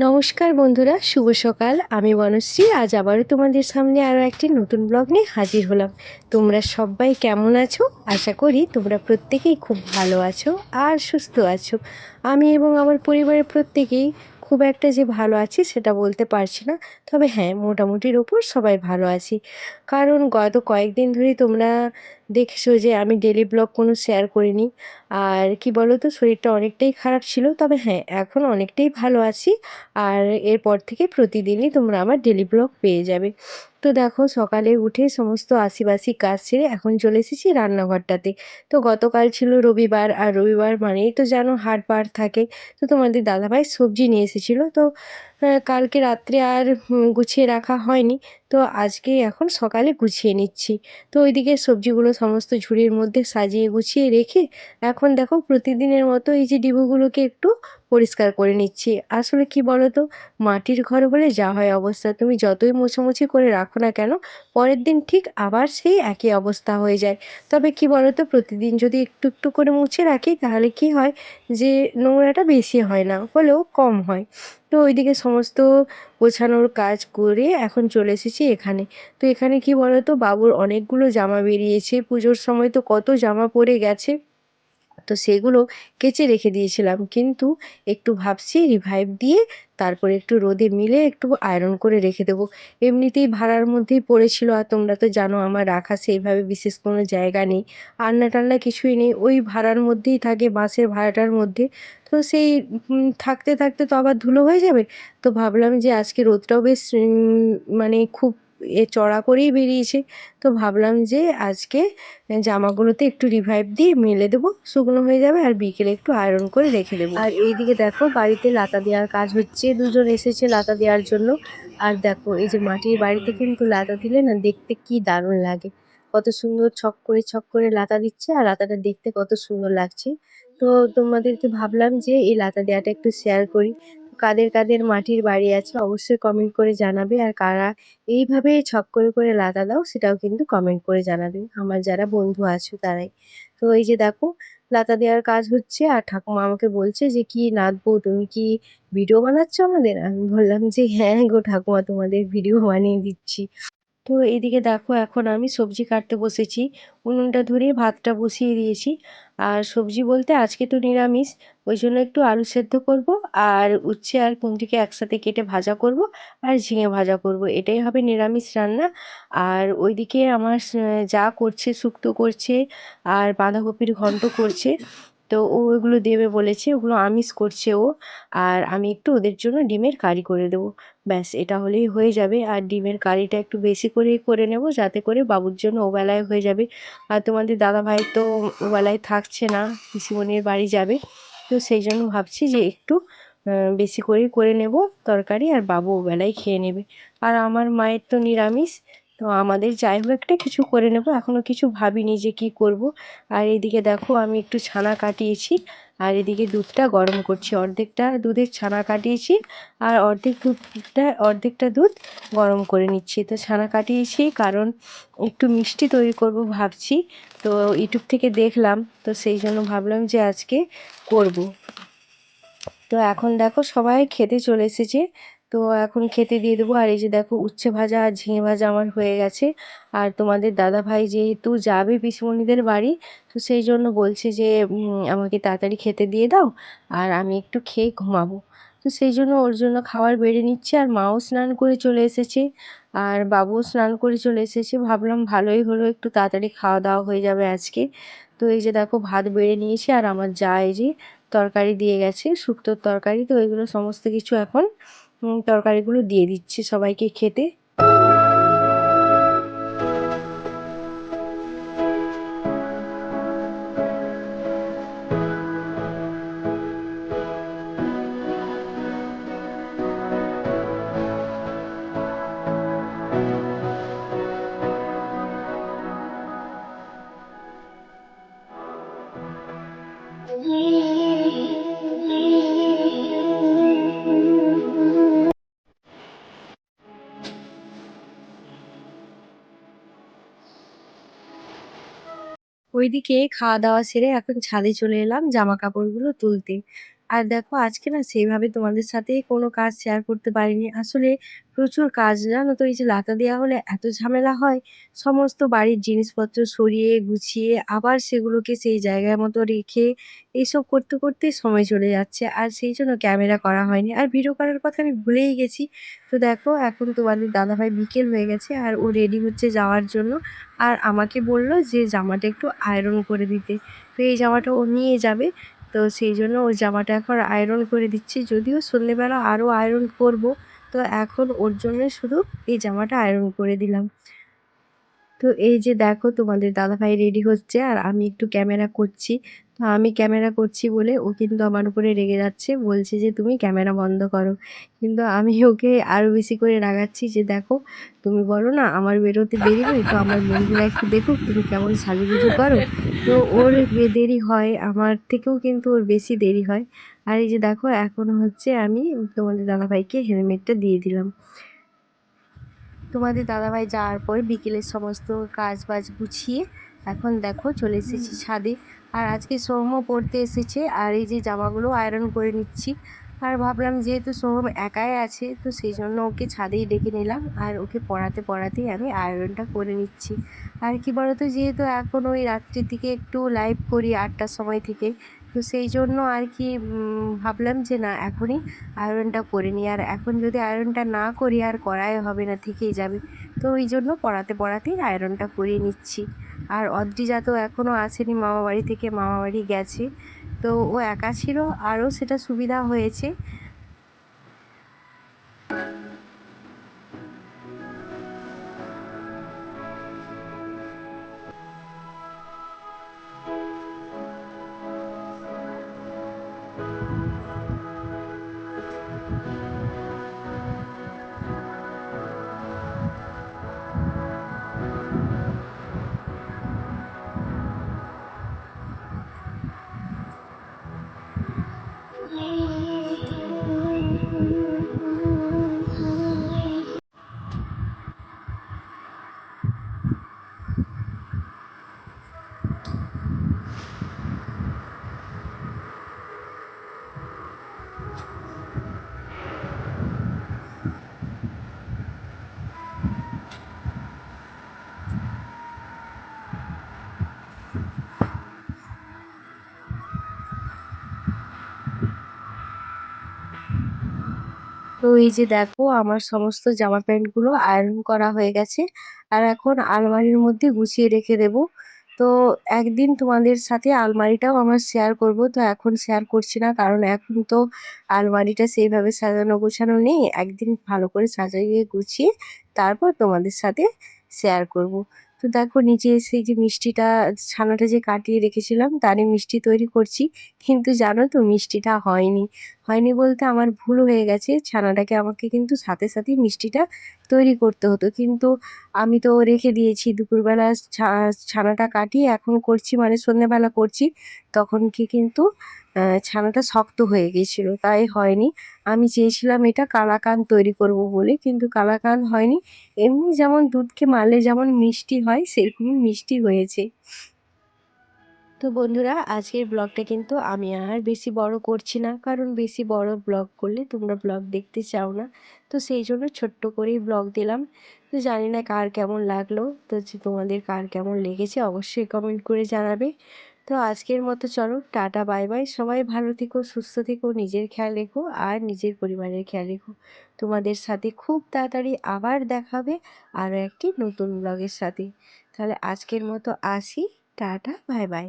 নমস্কার বন্ধুরা, শুভ সকাল। আমি বনশ্রী, আজ আবারও তোমাদের সামনে আরও একটি নতুন ব্লগ নিয়ে হাজির হলাম। তোমরা সবাই কেমন আছো? আশা করি তোমরা প্রত্যেকেই খুব ভালো আছো আর সুস্থ আছো। আমি এবং আমার পরিবারের প্রত্যেকেই খুব একটা যে ভালো আছি সেটা বলতে পারছি না। তবে হ্যাঁ মোটামুটির ওপর সবাই ভালো আছি। কারণ গত কয়েকদিন ধরেই তোমরা দেখছ যে আমি ডেলি ব্লগ কোনো শেয়ার করিনি। আর কি বলো তো শরীরটা অনেকটাই খারাপ ছিল। তবে হ্যাঁ এখন অনেকটাই ভালো আছি। আর এরপর থেকে প্রতিদিনই তোমরা আমার ডেলি ব্লগ পেয়ে যাবে। তো দেখো সকালে উঠে সমস্ত আশিবাসি কাজ সেরে এখন চলে এসেছি রান্নাঘরটাতে। তো গতকাল ছিল রবিবার আর রবিবার মানেই তো যেন হাট বার থাকে। তো তোমাদের দাদাভাই সবজি নিয়ে এসেছিল। তো কালকে রাত্রে আর গুছিয়ে রাখা হয়নি। তো আজকে এখন সকালে গুছিয়ে নিচ্ছি। তো ওইদিকে সবজিগুলো সমস্ত ঝুড়ির মধ্যে সাজিয়ে গুছিয়ে রেখে এখন দেখো প্রতিদিনের মতো এই যে ডিবুগুলোকে একটু পরিষ্কার করে নিচ্ছি। আসলে কি বলো তো মাটির ঘর বলে যা হয় অবস্থা। তুমি যতই মোছামুছি করে রাখো না কেন, পরের দিন ঠিক আবার সেই একই অবস্থা হয়ে যায়। তবে কি বলো তো প্রতিদিন যদি একটু একটু করে মুছে রাখি, তাহলে কি হয় যে নোংরাটা বেশি হয় না, হলেও কম হয়। তো ওইদিকে সমস্ত গোছানোর কাজ করে এখন চলে এসেছি এখানে। তো এখানে কী বলো তো বাবুর অনেকগুলো জামা বেরিয়েছে। পুজোর সময় তো কত জামা পরে গেছে। তো সেগুলো কেচে রেখে দিয়েছিলাম। কিন্তু একটু ভাবছি রিভাইভ দিয়ে তারপরে একটু রোদে মিলে একটু আয়রন করে রেখে দেবো। এমনিতেই ভাড়ার মধ্যেই পড়েছিল আর তোমরা তো জানো আমার রাখা সেইভাবে বিশেষ কোনো জায়গা নেই। আলনা টালনা কিছুই নেই, ওই ভাড়ার মধ্যেই থাকে বাসের ভাড়াটার মধ্যে। তো সেই থাকতে থাকতে তো আবার ধুলো হয়ে যাবে। তো ভাবলাম যে আজকে রোদটাও বেশ মানে খুব এ চড়া করেই বেরিয়েছে। তো ভাবলাম যে আজকে জামাগুলোতে একটু রিভাইভ দিয়ে মেলে দেবো, শুকনো হয়ে যাবে আর বিকেলে একটু আয়রন করে রেখে দেবো। আর এইদিকে দেখো বাড়িতে লাতা দেওয়ার কাজ হচ্ছে, দুজন এসেছে লাতা দেওয়ার জন্য। আর দেখো এই যে মাটির বাড়িতে কিন্তু লাতা দিলে না দেখতে কি দারুণ লাগে। কত সুন্দর ছক করে ছক করে লাতা দিচ্ছে আর লাতাটা দেখতে কত সুন্দর লাগছে। তো তোমাদেরকে ভাবলাম যে এই লাতা দেওয়াটা একটু শেয়ার করি। কাদের কাদের মাটির বাড়ি আছে অবশ্যই কমেন্ট করে জানাবে। আর কারা এইভাবে ছক করে করে লাতা দাও, সেটাও কিন্তু কমেন্ট করে জানাবে। আমার যারা বন্ধু আছো তারাই। তো এই যে দেখো লাতা দেওয়ার কাজ হচ্ছে আর ঠাকুমা আমাকে বলছে যে, কি নাদবো, তুমি কি ভিডিও বানাচ্ছ আমাদের? আমি বললাম যে হ্যাঁ গো ঠাকুমা, তোমাদের ভিডিও বানিয়ে দিচ্ছি। তো এইদিকে দেখো এখন আমি সবজি কাটতে বসেছি। উনুনটা ধরিয়ে ভাতটা বসিয়ে দিয়েছি। আর সবজি বলতে আজকে তো নিরামিষ, ওই জন্য একটু আলু সেদ্ধ করব আর উচ্ছে আর কুমড়িকে একসাথে কেটে ভাজা করব আর ঝিঙে ভাজা করব। এটাই হবে নিরামিষ রান্না। আর ওইদিকে আমার যা করছে, শুক্তো করছে আর বাঁধাকপির ঘন্ট করছে। তো ও ওগুলো দেবে বলেছে, ওগুলো আমিষ করছে ও। আর আমি একটু ওদের জন্য ডিমের কারি করে দেবো। ব্যাস, এটা হলেই হয়ে যাবে। আর ডিমের কারিটা একটু বেশি করেই করে নেব, যাতে করে বাবুর জন্য ওবেলায় হয়ে যাবে। আর তোমাদের দাদাভাই তো ওবেলায় থাকছে না, পিসিমণির বাড়ি যাবে। তো সেই জন্য ভাবছি যে একটু বেশি করেই করে নেব তরকারি, আর বাবু ওবেলায় খেয়ে নেবে। আর আমার মায়ের তো নিরামিষ তো আমাদের যাই হোক একটা কিছু করে নেব। এখনও কিছু ভাবিনি যে কি করব। আর এদিকে দেখো আমি একটু ছানা কাটিয়েছি। আর এদিকে দুধটা গরম করছি। অর্ধেকটা দুধের ছানা কাটিয়েছি আর অর্ধেক দুধটা, অর্ধেকটা দুধ গরম করে নিচ্ছি। তো ছানা কাটিয়েছি কারণ একটু মিষ্টি তৈরি করব ভাবছি। তো ইউটিউব থেকে দেখলাম, তো সেই জন্য ভাবলাম যে আজকে করব। তো এখন দেখো সবাই খেতে চলে এসেছে। তো এখন খেতে দিয়ে দেবো। আর এই যে দেখো, উচ্ছে ভাজা আর ঝিঙে ভাজা আমার হয়ে গেছে। আর তোমাদের দাদা ভাই যেহেতু যাবে পিসমণিদের বাড়ি, তো সেই জন্য বলছে যে আমাকে তাড়াতাড়ি খেতে দিয়ে দাও আর আমি একটু খেয়ে ঘুমাবো। তো সেই জন্য ওর জন্য খাবার বেড়ে নিচ্ছে আর মাও স্নান করে চলে এসেছে। আর বাবুও স্নান করে চলে এসেছে। ভাবলাম ভালোই হলো, একটু তাড়াতাড়ি খাওয়া দাওয়া হয়ে যাবে আজকে। তো এই যে দেখো, ভাত বেড়ে নিয়েছি আর আমার যা এই যে তরকারি দিয়ে গেছে, শুক্তোর তরকারি, তো এগুলো সমস্ত কিছু এখন তরকারিগুলো দিয়ে দিচ্ছে সবাইকে খেতে। ওইদিকে খাওয়া দাওয়া সেরে এখন ছাদে চলে এলাম জামা কাপড়গুলো তুলতে। আর দেখো আজকে না সেইভাবে তোমাদের সাথে কোনো কাজ শেয়ার করতে পারিনি। আসলে প্রচুর কাজ, জানো তো? এই যে লাতা দেওয়া হলে এত ঝামেলা হয়। সমস্ত বাড়ির জিনিসপত্র সরিয়ে, গুছিয়ে আবার সেগুলোকে সেই জায়গার মতো রেখে এইসব করতে করতে সময় চলে যাচ্ছে। আর সেই জন্য ক্যামেরা করা হয়নি। আর ভিডিও করার কথা আমি ভুলেই গেছি। তো দেখো, এখন তোমাদের দাদাভাই বিকেল হয়ে গেছে আর ও রেডি হচ্ছে যাওয়ার জন্য। আর আমাকে বলল যে জামাটা একটু আয়রন করে দিতে। তো এই জামাটা ও নিয়ে যাবে। তো সেই জন্য ওই জামাটা এখন আয়রন করে দিচ্ছি। যদিও সন্ধেবেলা আরও আয়রন করব, তো এখন ওর জন্য শুধু এই জামাটা আয়রন করে দিলাম। তো এই যে দেখো তোমাদের দাদাভাই রেডি হচ্ছে, আর আমি একটু ক্যামেরা করছি। আমি ক্যামেরা করছি বলে ও কিন্তু আমার উপরে রেগে যাচ্ছে, বলছে যে, তুমি ক্যামেরা বন্ধ করো। কিন্তু আমি ওকে আরও বেশি করে রাগাচ্ছি যে, দেখো, তুমি বলো না, আমার বেরোতে দেরি হয়, তো আমার বন্ধুরা একটু দেখুক তুমি কেমন সাজুগুজু করো। তো ওর দেরি হয়, আমার থেকেও কিন্তু ওর বেশি দেরি হয়। আর এই যে দেখো, এখন হচ্ছে আমি তোমাদের দাদাভাইকে হেলমেটটা দিয়ে দিলাম। তোমাদের দাদাভাই যাওয়ার পর বিকেলের সমস্ত কাজ বাজ গুছিয়ে এখন দেখো চলে এসেছি ছাদে। আর আজকে সৌম্য পড়তে এসেছে, আর এই যে জামাগুলো আয়রন করে নিচ্ছি। আর ভাবলাম যেহেতু সৌম্য একাই আছে, তো সেই জন্য ওকে ছাদেই ডেকে নিলাম। আর ওকে পড়াতে পড়াতেই আমি আয়রনটা করে নিচ্ছি। আর কি বলতো, যেহেতু এখন ওই রাত্রির দিকে একটু লাইভ করি আটটার সময় থেকে, তো সেই জন্য আর কি ভাবলাম যে না, এখনই আয়রনটা করে নিই। আর এখন যদি আয়রনটা না করি, আর করাই হবে না, থেকেই যাবে। তো ওই জন্য পড়াতে পড়াতেই আয়রনটা করিয়ে নিচ্ছি। আর অদ্রিজা তো এখনও আসেনি, মামাবাড়ি থেকে মামাবাড়ি গেছে। তো ও একা ছিল, আরও সেটা সুবিধা হয়েছে। তো এই যে দেখো, আমার সমস্ত জামা প্যান্টগুলো আয়রন করা হয়ে গেছে। আর এখন আলমারির মধ্যে গুছিয়ে রেখে দেব। তো একদিন তোমাদের সাথে আলমারিটাও আমার শেয়ার করব। তো এখন শেয়ার করছি না, কারণ এখন তো আলমারিটা সেইভাবে সাজানো গোছানো নেই। একদিন ভালো করে সাজিয়ে গুছিয়ে তারপর তোমাদের সাথে শেয়ার করব। তো দেখো, নিচে এসে যে মিষ্টিটা, ছানাটা যে কাটিয়ে রেখেছিলাম, তারই মিষ্টি তৈরি করছি। কিন্তু জানো তো, মিষ্টিটা হয়নি। হয়নি বলতে আমার ভুল হয়ে গেছে। ছানাটাকে আমাকে কিন্তু সাথে সাথেই মিষ্টিটা তৈরি করতে হতো। কিন্তু আমি তো রেখে দিয়েছি। দুপুরবেলা ছানাটা কাটিয়ে এখন করছি মানে সন্ধ্যেবেলা করছি, তখন কি কিন্তু ছানাটা শক্ত হয়ে গিয়েছিল তাই হয়নি। আমি চেয়েছিলাম এটা কালাকান তৈরি করব বলে, কিন্তু কালাকান হয়নি। এমনি যেমন দুধকে মারলে যেমন মিষ্টি হয়, সেরকমই মিষ্টি হয়েছে। তো বন্ধুরা, আজকের ব্লগটা কিন্তু আমি আর বেশি বড় করছি না, কারণ বেশি বড় ব্লগ করলে তোমরা ব্লগ দেখতে চাও না। তো সেই জন্য ছোট্ট করেই ব্লগ দিলাম। তো জানি না কার কেমন লাগল, তো তোমাদের কার কেমন লেগেছে অবশ্যই কমেন্ট করে জানাবে। তো আজকের মতো চলো, টাটা বাই বাই সবাই ভালো থেকো, সুস্থ থেকো, নিজের খেয়াল রেখো আর নিজের পরিবারের খেয়াল রেখো। তোমাদের সাথে খুব তাড়াতাড়ি আবার দেখাবে আরও একটি নতুন ব্লগের সাথে। তাহলে আজকের মতো আসি, টাটা বাই বাই